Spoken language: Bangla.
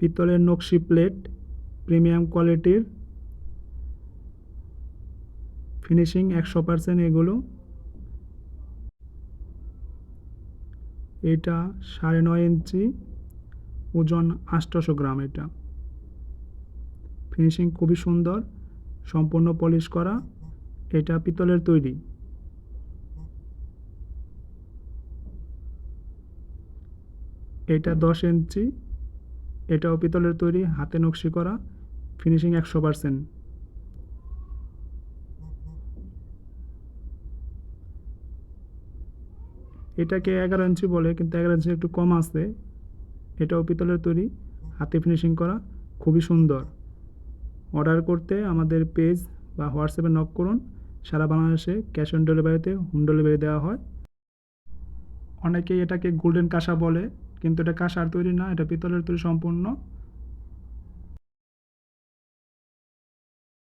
পিতলের নকশি প্লেট, প্রিমিয়াম কোয়ালিটির ফিনিশিং একশো পার্সেন্ট এগুলো। এটা সাড়ে নয় ইঞ্চি, ওজন আটশোশো গ্রাম এটা। ফিনিশিং খুবই সুন্দর, সম্পূর্ণ পলিশ করা, এটা পিতলের তৈরি। এটা দশ ইঞ্চি এটাও পিতলের তৈরি, হাতে নকশি করা ফিনিশিং একশো পার্সেন্ট এটাকে এগারো ইঞ্চি বলে, কিন্তু এগারো ইঞ্চি একটু কম আছে। এটাও পিতলের তৈরি, হাতে ফিনিশিং করা, খুবই সুন্দর। অর্ডার করতে আমাদের পেজ বা হোয়াটসঅ্যাপে নক করুন। সারা বাংলাদেশে ক্যাশ অন ডেলিভারিতে হোম ডেলিভারি দেওয়া হয়। অনেকেই এটাকে গোল্ডেন কাঁসা বলে। কিন্তু এটা কাঁসার তৈরি না এটা পিতলের তৈরি সম্পূর্ণ।